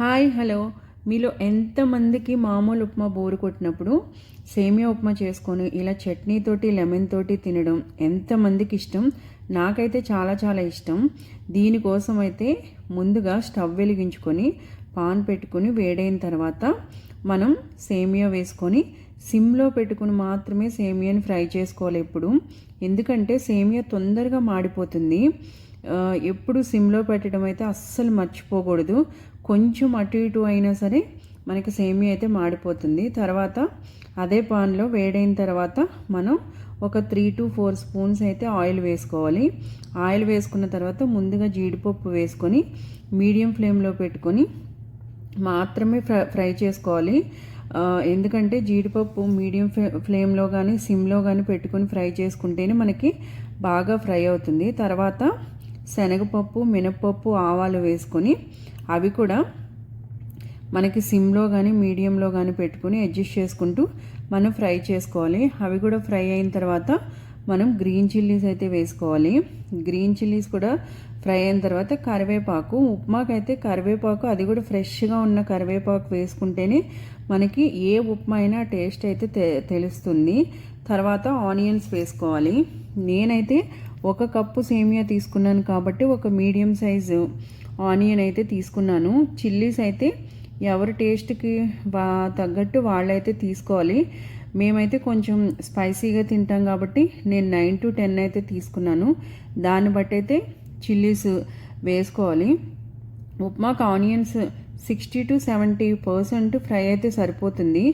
Hi hello. మీలో ఎంతమందికి మామూలు ఉప్మా బోరు కొట్టినప్పుడు సేమియా ఉప్మా చేసుకొని ఇలా చట్నీతోటి లెమన్ తోటి తినడం ఎంతమందికి ఇష్టం? నాకైతే చాలా చాలా ఇష్టం. దీనికోసం అయితే ముందుగా స్టవ్ వెలిగించుకొని పాన్ పెట్టుకొని వేడైన తర్వాత మనం సేమియా వేసుకొని సిమ్లో పెట్టుకుని మాత్రమే సేమియాని ఫ్రై చేసుకోవాలి ఎప్పుడు. ఎందుకంటే సేమియా తొందరగా మాడిపోతుంది. ఎప్పుడు సిమ్లో పెట్టడం అయితే అస్సలు మర్చిపోకూడదు. కొంచెం అటు ఇటు అయినా సరే మనకి సేమియా అయితే మాడిపోతుంది. తర్వాత అదే పాన్లో వేడైన తర్వాత మనం ఒక త్రీ టు ఫోర్ స్పూన్స్ అయితే ఆయిల్ వేసుకోవాలి. ఆయిల్ వేసుకున్న తర్వాత ముందుగా జీడిపప్పు వేసుకొని మీడియం ఫ్లేమ్లో పెట్టుకొని మాత్రమే ఫ్రై ఫ్రై చేసుకోవాలి. ఎందుకంటే జీడిపప్పు మీడియం ఫ్లేమ్లో కానీ సిమ్లో కానీ పెట్టుకొని ఫ్రై చేసుకుంటేనే మనకి బాగా ఫ్రై అవుతుంది. తర్వాత శనగపప్పు మినప్పప్పు ఆవాలు వేసుకొని అవి కూడా మనకి సిమ్లో కానీ మీడియంలో కానీ పెట్టుకుని అడ్జస్ట్ చేసుకుంటూ మనం ఫ్రై చేసుకోవాలి. అవి కూడా ఫ్రై అయిన తర్వాత మనం గ్రీన్ చిల్లీస్ అయితే వేసుకోవాలి. గ్రీన్ చిల్లీస్ కూడా ఫ్రై అయిన తర్వాత కరివేపాకు ఉప్మాకైతే అయితే కరివేపాకు అది కూడా ఫ్రెష్గా ఉన్న కరివేపాకు వేసుకుంటేనే మనకి ఏ ఉప్మా అయినా టేస్ట్ అయితే తెలుస్తుంది. తర్వాత ఆనియన్స్ వేసుకోవాలి. నేనైతే ఒక కప్పు సేమియా తీసుకున్నాను కాబట్టి ఒక మీడియం సైజు ఆనియన్ అయితే తీసుకున్నాను. చిల్లీస్ అయితే ఎవరి టేస్ట్కి బా తగ్గట్టు వాళ్ళైతే తీసుకోవాలి. మేమైతే కొంచెం స్పైసీగా తింటాం కాబట్టి నేను నైన్ టు టెన్ అయితే తీసుకున్నాను. దాన్ని బట్టి అయితే చిల్లీస్ వేసుకోవాలి. ఉప్మాకు onions sixty to seventy percent fry అయితే సరిపోతుంది.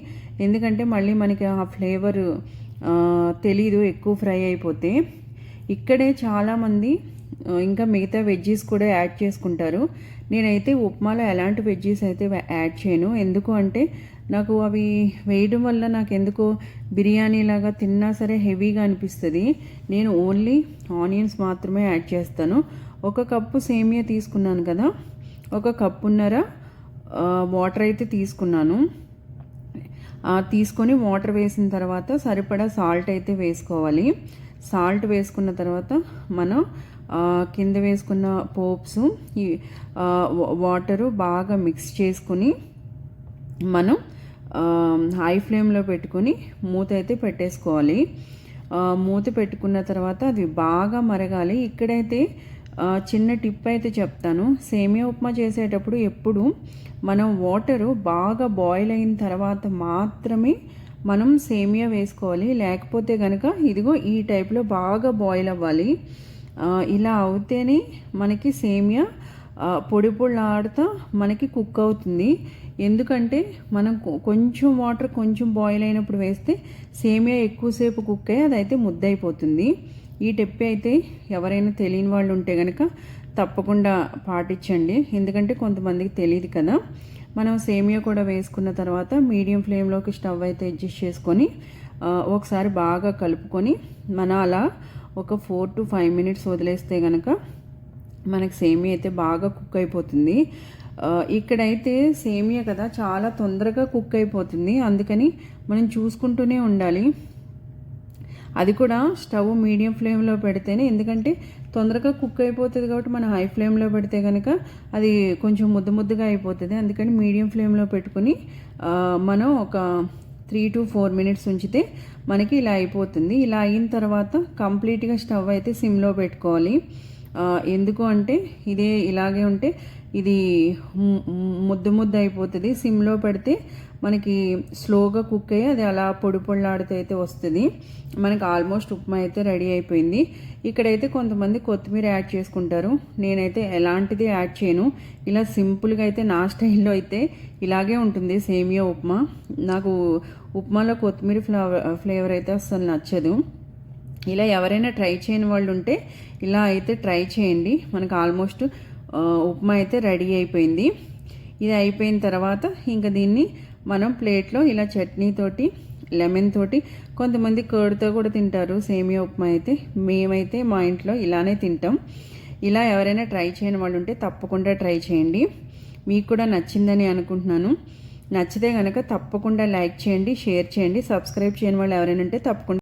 ఎందుకంటే మళ్ళీ మనకి ఆ ఫ్లేవర్ తెలీదు ఎక్కువ ఫ్రై అయిపోతే. ఇక్కడే చాలామంది ఇంకా మిగతా వెజ్జీస్ కూడా యాడ్ చేసుకుంటారు. నేనైతే ఉప్మాలో ఎలాంటి వెజ్జీస్ అయితే యాడ్ చేయను. ఎందుకు అంటే నాకు అవి వేయడం వల్ల నాకు ఎందుకో బిర్యానీ లాగా తిన్నా సరే హెవీగా అనిపిస్తుంది. నేను ఓన్లీ ఆనియన్స్ మాత్రమే యాడ్ చేస్తాను. ఒక కప్పు సేమియా తీసుకున్నాను కదా ఒక కప్పున్నర వాటర్ అయితే తీసుకున్నాను. తీసుకొని వాటర్ వేసిన తర్వాత సరిపడా సాల్ట్ అయితే వేసుకోవాలి. సాల్ట్ వేసుకున్న తర్వాత మనం కింద వేసుకున్న పోప్స్ ఈ వాటరు బాగా మిక్స్ చేసుకుని మనం హై ఫ్లేమ్లో పెట్టుకొని మూత అయితే పెట్టేసుకోవాలి. మూత పెట్టుకున్న తర్వాత అది బాగా మరగాలి. ఇక్కడైతే చిన్న టిప్ అయితే చెప్తాను. సేమియా ఉప్మా చేసేటప్పుడు ఎప్పుడు మనం వాటరు బాగా బాయిల్ అయిన తర్వాత మాత్రమే మనం సేమియా వేసుకోవాలి. లేకపోతే కనుక ఇదిగో ఈ టైప్లో బాగా బాయిల్ అవ్వాలి. ఇలా అవుతేనే మనకి సేమియా పొడి పొడిలాడుతా మనకి కుక్ అవుతుంది. ఎందుకంటే మనం కొంచెం వాటర్ కొంచెం బాయిల్ అయినప్పుడు వేస్తే సేమియా ఎక్కువసేపు కుక్ అయ్యి అదైతే ముద్దయిపోతుంది. ఈ టెప్పి అయితే ఎవరైనా తెలియని వాళ్ళు ఉంటే కనుక తప్పకుండా పాటించండి. ఎందుకంటే కొంతమందికి తెలియదు కదా. మనం సేమియా కూడా వేసుకున్న తర్వాత మీడియం ఫ్లేమ్లోకి స్టవ్ అయితే అడ్జస్ట్ చేసుకొని ఒకసారి బాగా కలుపుకొని మన అలా ఒక ఫోర్ టు ఫైవ్ మినిట్స్ వదిలేస్తే కనుక మనకి సేమియా అయితే బాగా కుక్ అయిపోతుంది. ఇక్కడైతే సేమియా కదా చాలా తొందరగా కుక్ అయిపోతుంది. అందుకని మనం చూసుకుంటూనే ఉండాలి. అది కూడా స్టవ్ మీడియం ఫ్లేమ్లో పెడితేనే ఎందుకంటే తొందరగా కుక్ అయిపోతుంది కాబట్టి మనం హై ఫ్లేమ్లో పెడితే కనుక అది కొంచెం ముద్ద ముద్దగా అయిపోతుంది. అందుకని మీడియం ఫ్లేమ్లో పెట్టుకుని మనం ఒక త్రీ టు ఫోర్ మినిట్స్ ఉంచితే మనకి ఇలా అయిపోతుంది. ఇలా అయిన తర్వాత కంప్లీట్గా స్టవ్ అయితే సిమ్లో పెట్టుకోవాలి. ఎందుకు అంటే ఇదే ఇలాగే ఉంటే ఇది ముద్ద ముద్ద అయిపోతుంది. సిమ్లో పెడితే మనకి స్లోగా కుక్ అయ్యి అది అలా పొడి పొళ్ళాడుతూ అయితే వస్తుంది. మనకి ఆల్మోస్ట్ ఉప్మా అయితే రెడీ అయిపోయింది. ఇక్కడైతే కొంతమంది కొత్తిమీర యాడ్ చేసుకుంటారు. నేనైతే ఎలాంటిది యాడ్ చేయను. ఇలా సింపుల్గా అయితే నా స్టైల్లో అయితే ఇలాగే ఉంటుంది సేమియా ఉప్మా. నాకు ఉప్మాలో కొత్తిమీర ఫ్లేవర్ ఫ్లేవర్ అయితే అస్సలు నచ్చదు. ఇలా ఎవరైనా ట్రై చేయని వాళ్ళు ఉంటే ఇలా అయితే ట్రై చేయండి. మనకు ఆల్మోస్ట్ ఉప్మా అయితే రెడీ అయిపోయింది. ఇది అయిపోయిన తర్వాత ఇంకా దీన్ని మనం ప్లేట్లో ఇలా చట్నీతోటి లెమన్ తోటి కొంతమంది కర్డ్తో కూడా తింటారు. సేమియా ఉప్మా అయితే మేమైతే మా ఇంట్లో ఇలానే తింటాం. ఇలా ఎవరైనా ట్రై చేయని వాళ్ళు ఉంటే తప్పకుండా ట్రై చేయండి. మీకు కూడా నచ్చిందని అనుకుంటున్నాను. నచ్చితే కనుక తప్పకుండా లైక్ చేయండి షేర్ చేయండి. సబ్స్క్రైబ్ చేయని వాళ్ళు ఎవరైనా ఉంటే తప్పకుండా